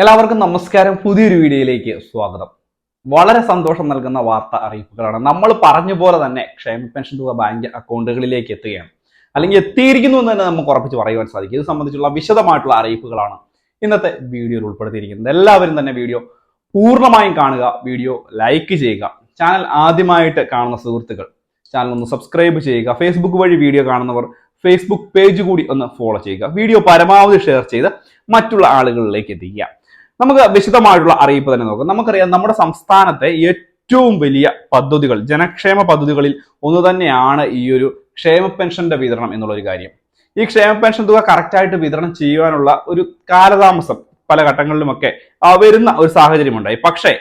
എല്ലാവർക്കും നമസ്കാരം. പുതിയൊരു വീഡിയോയിലേക്ക് സ്വാഗതം. വളരെ സന്തോഷം നൽകുന്ന വാർത്ത അറിയിപ്പുകളാണ്. നമ്മൾ പറഞ്ഞ പോലെ തന്നെ ക്ഷേമ പെൻഷൻ തുക ബാങ്ക് അക്കൗണ്ടുകളിലേക്ക് എത്തുകയാണ്. അല്ലെങ്കിൽ എത്തിയിരിക്കുന്നു എന്ന് തന്നെ നമുക്ക് ഉറപ്പിച്ച് പറയുവാൻ സാധിക്കും. ഇത് സംബന്ധിച്ചുള്ള വിശദമായിട്ടുള്ള അറിയിപ്പുകളാണ് ഇന്നത്തെ വീഡിയോയിൽ ഉൾപ്പെടുത്തിയിരിക്കുന്നത്. എല്ലാവരും തന്നെ വീഡിയോ പൂർണമായും കാണുക വീഡിയോ ലൈക്ക് ചെയ്യുക. ചാനൽ ആദ്യമായിട്ട് കാണുന്ന സുഹൃത്തുക്കൾ ചാനൽ ഒന്ന് സബ്സ്ക്രൈബ് ചെയ്യുക. ഫേസ്ബുക്ക് വഴി വീഡിയോ കാണുന്നവർ ഫേസ്ബുക്ക് പേജ് കൂടി ഒന്ന് ഫോളോ ചെയ്യുക. വീഡിയോ പരമാവധി ഷെയർ ചെയ്ത് മറ്റുള്ള ആളുകളിലേക്ക് എത്തിക്കുക. നമുക്ക് വിശദമായിട്ടുള്ള അറിയിപ്പ് തന്നെ നോക്കാം. നമുക്കറിയാം നമ്മുടെ സംസ്ഥാനത്തെ ഏറ്റവും വലിയ പദ്ധതികൾ ജനക്ഷേമ പദ്ധതികളിൽ ഒന്ന് തന്നെയാണ് ഈ ഒരു ക്ഷേമ പെൻഷന്റെ വിതരണം എന്നുള്ള ഒരു കാര്യം. ഈ ക്ഷേമ പെൻഷൻ തുക കറക്റ്റായിട്ട് വിതരണം ചെയ്യുവാനുള്ള ഒരു കാലതാമസം പല ഘട്ടങ്ങളിലുമൊക്കെ വരുന്ന ഒരു സാഹചര്യമുണ്ടായി. പക്ഷേ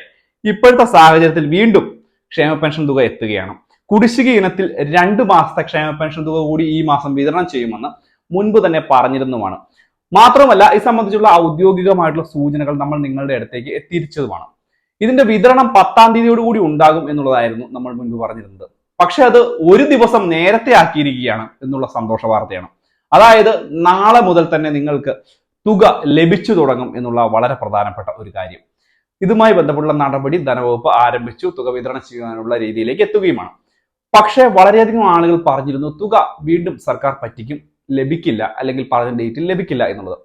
ഇപ്പോഴത്തെ സാഹചര്യത്തിൽ വീണ്ടും ക്ഷേമ പെൻഷൻ തുക എത്തുകയാണ്. കുടിശ്ശിക ഇനത്തിൽ രണ്ട് മാസത്തെ ക്ഷേമ പെൻഷൻ തുക കൂടി ഈ മാസം വിതരണം ചെയ്യുമെന്ന് മുൻപ് തന്നെ പറഞ്ഞിരുന്നുമാണ്. മാത്രമല്ല ഇത് സംബന്ധിച്ചുള്ള ഔദ്യോഗികമായിട്ടുള്ള സൂചനകൾ നമ്മൾ നിങ്ങളുടെ അടുത്തേക്ക് എത്തിച്ചതുമാണ് ഇതിന്റെ വിതരണം പത്താം തീയതിയോട് കൂടി ഉണ്ടാകും എന്നുള്ളതായിരുന്നു നമ്മൾ മുൻപ് പറഞ്ഞിരുന്നത്. പക്ഷെ അത് ഒരു ദിവസം നേരത്തെ ആക്കിയിരിക്കുകയാണ് എന്നുള്ള സന്തോഷ വാർത്തയാണ്. അതായത് നാളെ മുതൽ തന്നെ നിങ്ങൾക്ക് തുക ലഭിച്ചു തുടങ്ങും എന്നുള്ള വളരെ പ്രധാനപ്പെട്ട ഒരു കാര്യം. ഇതുമായി ബന്ധപ്പെട്ട നടപടി ധനവകുപ്പ് ആരംഭിച്ചു തുക വിതരണം ചെയ്യാനുള്ള രീതിയിലേക്ക് എത്തുകയുമാണ്. പക്ഷേ വളരെയധികം ആളുകൾ പറഞ്ഞിരുന്നു തുക വീണ്ടും സർക്കാർ പറ്റിക്കും ലഭിക്കില്ല അല്ലെങ്കിൽ പറഞ്ഞ ഡേറ്റിൽ ലഭിക്കില്ല എന്നുള്ളത്.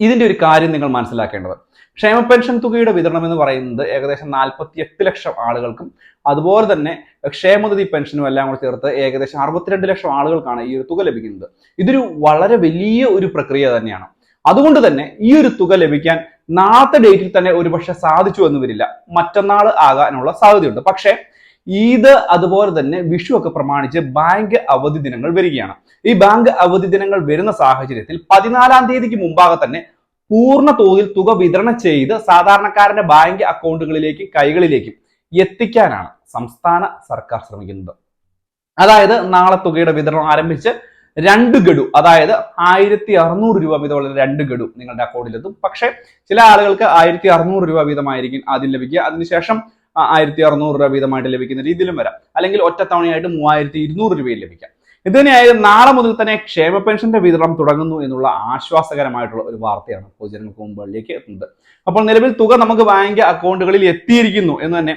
ഇതിന്റെ ഒരു കാര്യം നിങ്ങൾ മനസ്സിലാക്കേണ്ടത്. ക്ഷേമ പെൻഷൻ തുകയുടെ വിതരണം എന്ന് പറയുന്നത് ഏകദേശം നാൽപ്പത്തി എട്ട് ലക്ഷം ആളുകൾക്കും അതുപോലെ തന്നെ ക്ഷേമനിധി പെൻഷനും എല്ലാം കൂടി ചേർത്ത് ഏകദേശം അറുപത്തിരണ്ട് ലക്ഷം ആളുകൾക്കാണ് ഈ ഒരു തുക ലഭിക്കുന്നത്. ഇതൊരു വളരെ വലിയ ഒരു പ്രക്രിയ തന്നെയാണ്. അതുകൊണ്ട് തന്നെ ഈ ഒരു തുക ലഭിക്കാൻ നാളത്തെ ഡേറ്റിൽ തന്നെ ഒരുപക്ഷെ സാധിച്ചു എന്ന് വരില്ല. മറ്റന്നാൾ ആകാനുള്ള സാധ്യതയുണ്ട്. പക്ഷേ ഈദ് അതുപോലെ തന്നെ വിഷു ഒക്കെ പ്രമാണിച്ച് ബാങ്ക് അവധി ദിനങ്ങൾ വരികയാണ്. ഈ ബാങ്ക് അവധി ദിനങ്ങൾ വരുന്ന സാഹചര്യത്തിൽ പതിനാലാം തീയതിക്ക് മുമ്പാകെ തന്നെ പൂർണ തോതിൽ തുക വിതരണം ചെയ്ത് സാധാരണക്കാരന്റെ ബാങ്ക് അക്കൗണ്ടുകളിലേക്കും കൈകളിലേക്കും എത്തിക്കാനാണ് സംസ്ഥാന സർക്കാർ ശ്രമിക്കുന്നത്. അതായത് നാളെ തുകയുടെ വിതരണം ആരംഭിച്ച് രണ്ട് ഗഡു അതായത് ആയിരത്തി അറുന്നൂറ് രൂപ വീതമുള്ള രണ്ട് ഗഡു നിങ്ങളുടെ അക്കൗണ്ടിലെത്തും. പക്ഷേ ചില ആളുകൾക്ക് ആയിരത്തി അറുന്നൂറ് രൂപ വീതമായിരിക്കും ആദ്യം ലഭിക്കുക. അതിനുശേഷം ആയിരത്തി അറുന്നൂറ് രൂപ വീതമായിട്ട് ലഭിക്കുന്ന രീതിയിലും വരാം. അല്ലെങ്കിൽ ഒറ്റത്തവണയായിട്ട് മൂവായിരത്തി ഇരുന്നൂറ് രൂപയിൽ ലഭിക്കാം. ഇതിനായാലും നാളെ മുതൽ തന്നെ ക്ഷേമ പെൻഷന്റെ വിതരണം തുടങ്ങുന്നു എന്നുള്ള ആശ്വാസകരമായിട്ടുള്ള ഒരു വാർത്തയാണ് പൊതുജനങ്ങൾക്ക് മുമ്പിലേക്ക് എത്തുന്നത്. അപ്പോൾ നിലവിൽ തുക നമുക്ക് ബാങ്ക് അക്കൗണ്ടുകളിൽ എത്തിയിരിക്കുന്നു എന്ന് തന്നെ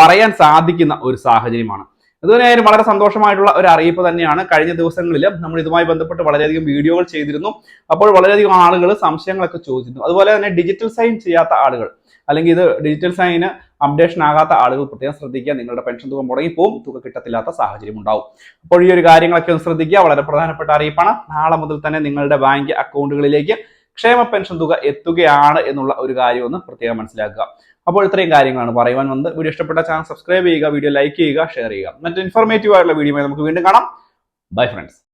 പറയാൻ സാധിക്കുന്ന ഒരു സാഹചര്യമാണ്. ഇതുവരെയായാലും വളരെ സന്തോഷമായിട്ടുള്ള ഒരു അറിയിപ്പ് തന്നെയാണ്. കഴിഞ്ഞ ദിവസങ്ങളിൽ നമ്മൾ ഇതുമായി ബന്ധപ്പെട്ട് വളരെയധികം വീഡിയോകൾ ചെയ്തിരുന്നു. അപ്പോൾ വളരെയധികം ആളുകൾ സംശയങ്ങളൊക്കെ ചോദിച്ചിരുന്നു. അതുപോലെ തന്നെ ഡിജിറ്റൽ സൈൻ ചെയ്യാത്ത ആളുകൾ അല്ലെങ്കിൽ ഇത് ഡിജിറ്റൽ സൈന് അപ്ഡേഷൻ ആകാത്ത ആളുകൾ പ്രത്യേകം ശ്രദ്ധിക്കുക നിങ്ങളുടെ പെൻഷൻ തുക മുടങ്ങിപ്പോവും തുക കിട്ടത്തില്ലാത്ത സാഹചര്യം ഉണ്ടാവും. അപ്പോൾ ഈ ഒരു കാര്യങ്ങളൊക്കെ ഒന്ന് ശ്രദ്ധിക്കുക. വളരെ പ്രധാനപ്പെട്ട അറിയിപ്പാണ്. നാളെ മുതൽ തന്നെ നിങ്ങളുടെ ബാങ്ക് അക്കൗണ്ടുകളിലേക്ക് ക്ഷേമ പെൻഷൻ തുക എത്തുകയാണ് എന്നുള്ള ഒരു കാര്യം ഒന്ന് പ്രത്യേകം മനസ്സിലാക്കുക. അപ്പോൾ ഇത്രയും കാര്യങ്ങളാണ് പറയുവാൻ വന്നത്. വീഡിയോ ഇഷ്ടപ്പെട്ട ചാനൽ സബ്സ്ക്രൈബ് ചെയ്യുക വീഡിയോ ലൈക്ക് ചെയ്യുക ഷെയർ ചെയ്യുക. മറ്റു ഇൻഫോർമേറ്റീവ് ആയിട്ടുള്ള വീഡിയോ നമുക്ക് വീണ്ടും കാണാം. Bye friends